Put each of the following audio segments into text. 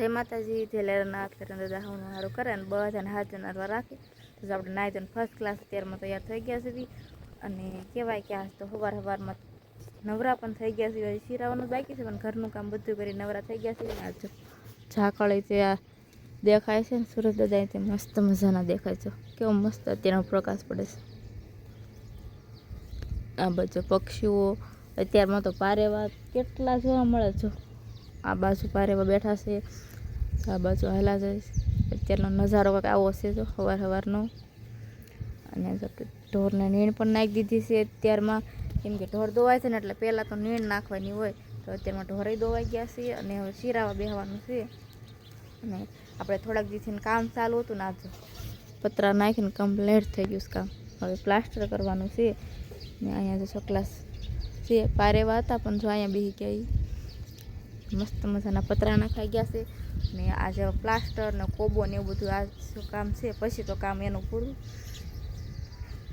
જય માતાજી, જે લેરનાથ લેરન દાદા હું સારું કરે અને બધાને હાથ નરવા રાખે. તો આપણે નાઈ ધોઈને ફર્સ્ટ ક્લાસ અત્યારમાં તૈયાર થઈ ગયા છે અને કહેવાય કે આજ તો સવાર સવારમાં નવરા પણ થઈ ગયા છે શીરાવાનું બાકી છે, પણ ઘરનું કામ બધું કરી નવરા થઈ ગયા છે. આજ જો ઝાકળી તે આ દેખાય છે ને સુરત દાદા તે મસ્ત મજાના દેખાય છે. કેવો મસ્ત અત્યારનો પ્રકાશ પડે છે. આ બધું પક્ષીઓ, અત્યારમાં તો પારેવા કેટલા જોવા મળે છે. આ બાજુ પારેવા બેઠા છે. આ બાજુ હાલા જઈશ અત્યારનો નજારો કંઈક આવો છે જો સવાર સવારનો અને ઢોરને નીણ પણ નાખી દીધી છે અત્યારમાં. કેમ કે ઢોર દોવાય છે ને એટલે પહેલાં તો નીણ નાખવાની હોય. તો અત્યારમાં ઢોરે દોવાઈ ગયા છે અને હવે શીરાવા બેહવાનું છે. અને આપણે થોડાક દિવસથી કામ ચાલુ હતું ને આજે પતરા નાખીને કમ્પ્લેટ થઈ ગયું કામ. હવે પ્લાસ્ટર કરવાનું છે. ને અહીંયા જો ચોકલાસ છે, પારેવા હતા પણ જો અહીંયા બેસી ગયા. મસ્ત મજાના પતરા નખાઈ ગયા છે. ને આજે પ્લાસ્ટર ને કોબો ને એવું બધું, આ શું કામ છે? પછી તો કામ એનું પૂરું.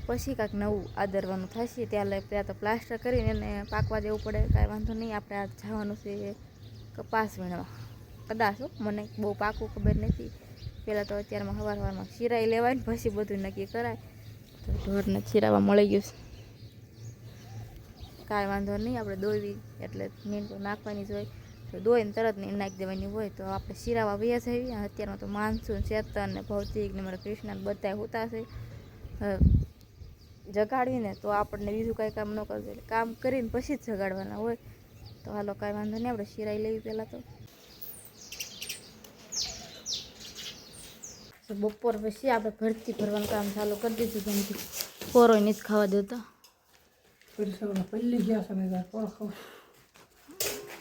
પછી કાંઈક નવું આદરવાનું થશે, ત્યાં લઈ ત્યાં તો પ્લાસ્ટર કરીને એને પાકવા દેવું પડે, કાંઈ વાંધો નહીં. આપણે આ જવાનું છે કપાસ વીણવા. કદાચ મને બહુ પાકું ખબર નથી. પહેલાં તો અત્યારમાં સવાર સવારમાં શિરાઈ લેવાય ને પછી બધું નક્કી કરાય. તો ઢોરને શિરાવા મળી ગયું છે. કાંઈ વાંધો નહીં, આપણે દોવી એટલે તો નાખવાની જ તો દોઈને તરત નીણ નાખી દેવાની હોય તો આપણે શિરાવા વ્યાસ આવી. અત્યારમાં તો માનસૂન ચેતન ને ભૌતિક ને મારા કૃષ્ણ બધા હોતા છે હવે જગાડીને તો આપણને બીજું કાંઈ કામ ન કરવું એટલે કામ કરીને પછી જ જગાડવાના હોય. તો હાલો કાંઈ વાંધો નહીં, આપણે શિરાઈ લેવી પહેલાં તો. બપોર પછી આપણે ભરતી ભરવાનું કામ ચાલુ કરી દીધું કેમ કે પોરોય નથી ખાવા દેતા. પહેલી ગયા ને ખાવ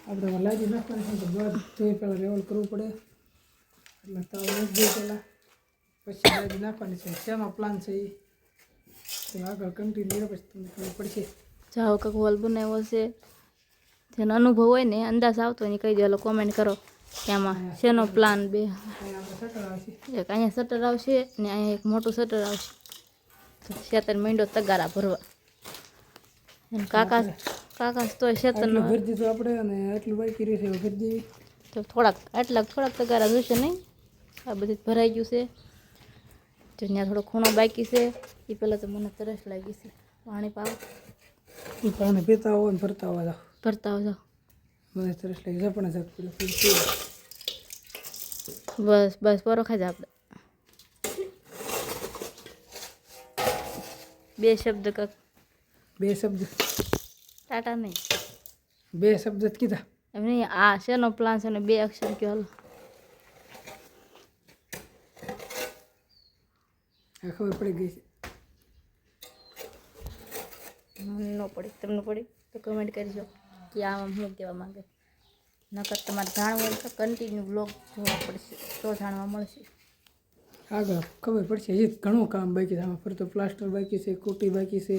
આપણે એમાં નાખવાની છે તો બધું પહેલાં લેવલ કરવું પડે. એટલે તાવ નાખી પહેલાં. પછી લાજી નાખવાની છે. શેમાં પ્લાન છે એ આગળ કન્ટિન્યુ પછી તમને ખબર પડશે. જાઓ કંઈક હોલ બનાવ્યો છે. જેનો અનુભવ હોય ને અંદાજ આવતો હોય ને કહી દો કોમેન્ટ કરો કે આમાં શેનો પ્લાન બે? એક અહીંયા શટર આવશે ને અહીંયા એક મોટું શટર આવશે. શેતર મીંડો તગારા ભરવા. કાકા કાકા તો એટલું ભરી દીધું આપણે અને આટલું બાકી રહેશે છે ભરી દેવી. તો થોડાક આટલા થોડાક તગારા જોશે નહીં. આ બધી ભરાઈ ગયું છે. જો ત્યાં થોડો ખૂણો બાકી છે. એ પહેલાં તો મને તરસ લાગી છે. પાણી પાવ. પાણી પીતા હોય ને ભરતા હોય જાઓ ભરતા આવજો મને તરસ લાગી છે પણ. બસ બસ પરોખા જ આપણે. બે શબ્દ કક. બે શબ્દ. ટાટા નહીં બે શબ્દ જ કીધા. એમ નહીં આ શેનો પ્લાન છે ને બે અક્ષર કયો હાલો. ખબર પડી ગઈ છે. મને ન પડી તમને પડી? તો કમેન્ટ કરજો કે આમાં હું કહેવા માંગે. નકર તમારે જાણવું હોય તો કન્ટિન્યુ બ્લોગ જોવા પડશે તો જાણવા મળશે. આગળ ખબર પડશે. હજી ઘણું કામ બાકી છે. આમાં ફરતો પ્લાસ્ટર બાકી છે કોટી બાકી છે.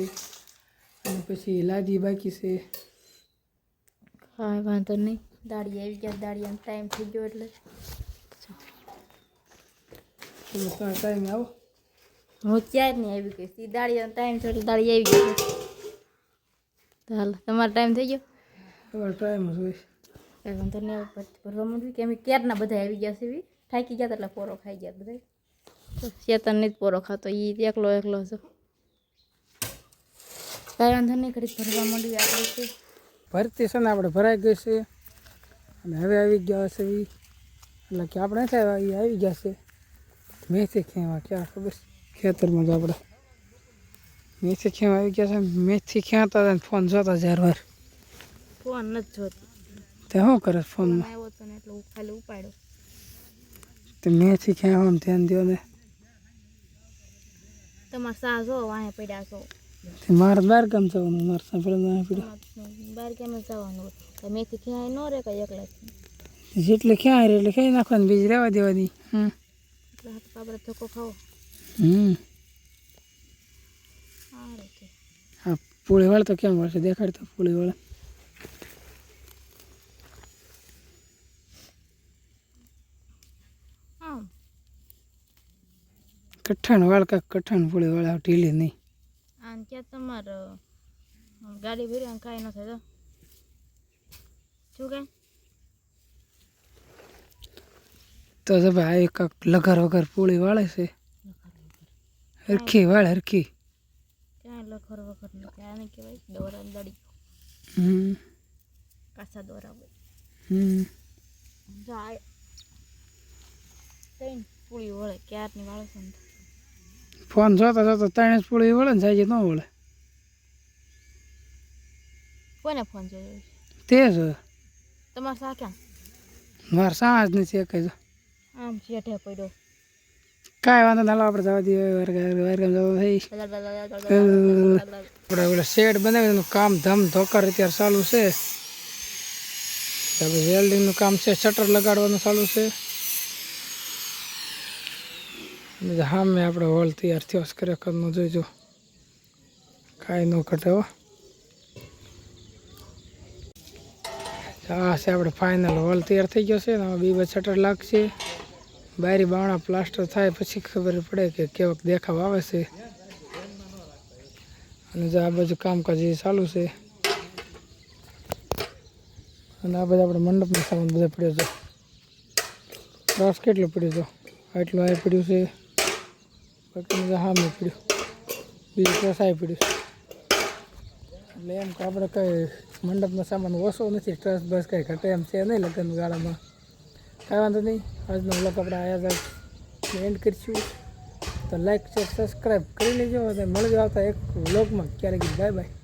અને પછી લાદી બાકી છે. કાંઈ વાંધો નહીં. દાડી આવી ગયા દાડિયાનો ટાઈમ થઈ ગયો એટલે. ટાઈમે આવો? હું ક્યારે નહીં આવી ગઈ. સી દાડિયાનો ટાઈમ છે એટલે દાડી આવી ગઈ ચાલો હાલ તમારો ટાઈમ થઈ ગયો? તમારો ટાઈમ જોઈશ કાંઈ વાંધો નહીં ભરવા માંડવી કે અમે ક્યારના બધા આવી ગયા છે બી થાકી ગયા એટલે પોરો ખાઈ ગયા બધા ચેતન નહીં જ પોરો ખાતો એ એકલો એકલો છો વાંધો નહીં ઘડીક ભરવા માંડવી આપણે છે. ભરતી છે ને આપણે ભરાઈ ગઈ છે. અને હવે આવી ગયા હશે એ એટલે કે આપણે થાય એ આવી ગયા છે. મેથી ખેવા ક્યાં ખબર ખેતરમાં જ આપણે. મેથી ખેવા આવી ગયા છે. મેથી ખેંચતા હતા ફોન જોતા હજાર વાર. ફોન નથી જોતો. તે શું કરે ફોન ફોનમાં? આવ્યો ને એટલે હું ખાલી ઉપાડ્યો. તે મેથી ખેવામાં ધ્યાન દો ને. તમારે સા જો વાંહે પડ્યા છો. મારે બાર ગામ જવાનું મારે કેમ જ જવાનું મેથી ક્યાંય ન રે કઈ એકલા જેટલે ક્યાં હારે એટલે ખાઈ નાખવાની બીજી રહેવા દેવાની હમ એટલે હાથ પાપડે ધક્કો ખાઓ હમ હા પૂળીવાળ તો કેમ મળશે દેખાડતો પૂળીવાળ આમ કઠણ વાળ કાંક કઠણ પૂળીવાળ આવ ઢીલી નહીં ક્યાં તમારે ગાડી ભરી અને કાંઈ ન થાય તો? શું કાંઈ? તો તો ભાઈ કાંક લઘર વગર પૂળી વાળે છે. હરખી વાળે હરખી. ક્યાંય લખર વખર નહીં ક્યાં નહીં કહેવાય દોરા દડી. હમ. કાચા દોરા હોય. હમ. જાય. કઈ પૂળી વળે ક્યારની વાળે છે ને ફોન જોતા જોતા ત્રણે જ પૂળી વળે ને જાય ન વળે. કોને ફોન જોયો તે જ. તમારે સા ક્યાં? મારે સાંજ નથી એક જ. આમ શેઠે પડ્યો. કાંઈ વાંધો ના આપણે જવા દઈએ વારગામ જવા થઈ. આપણે ઓલા શેડ બનાવીનું કામ ધમ ધોકર અત્યારે ચાલુ છે. વેલ્ડિંગનું કામ છે શટર લગાડવાનું ચાલુ છે. અને મેં આપણે હોલ તૈયાર થયો છે. ખરેખરનો જોઈજો કાંઈ ન ઘટે હો. આ છે આપણે ફાઇનલ હોલ તૈયાર થઈ ગયો છે ને હવે બી શટર લાગશે. બારી બાણા પ્લાસ્ટર થાય પછી ખબર પડે કે કેવાક દેખાવ આવે છે. અને જો આ બાજુ કામકાજ એ ચાલુ છે. અને આ બધા આપણે મંડપનો સામાન બધા પડ્યો છે. રસ કેટલો પડ્યો હતો આટલું આ પડ્યું છે. બાકી સામે પડ્યું. બીજું ત્રસાઈ પડ્યું. એટલે એમ કે આપણે કંઈ મંડપનો સામાન ઓછો નથી, ટ્રસ બસ કંઈ ઘટે એમ છે નહીં લગ્ન ગાળામાં. કાંઈ વાંધો નહીં, આજનો બ્લોક આપણે આયા જાય એન્ડ કરીશું. તો લાઈક શેર સબસ્ક્રાઈબ કરી લેજો અને મળજો આવતા એક વ્લોગમાં. ક્યારેક બાય બાય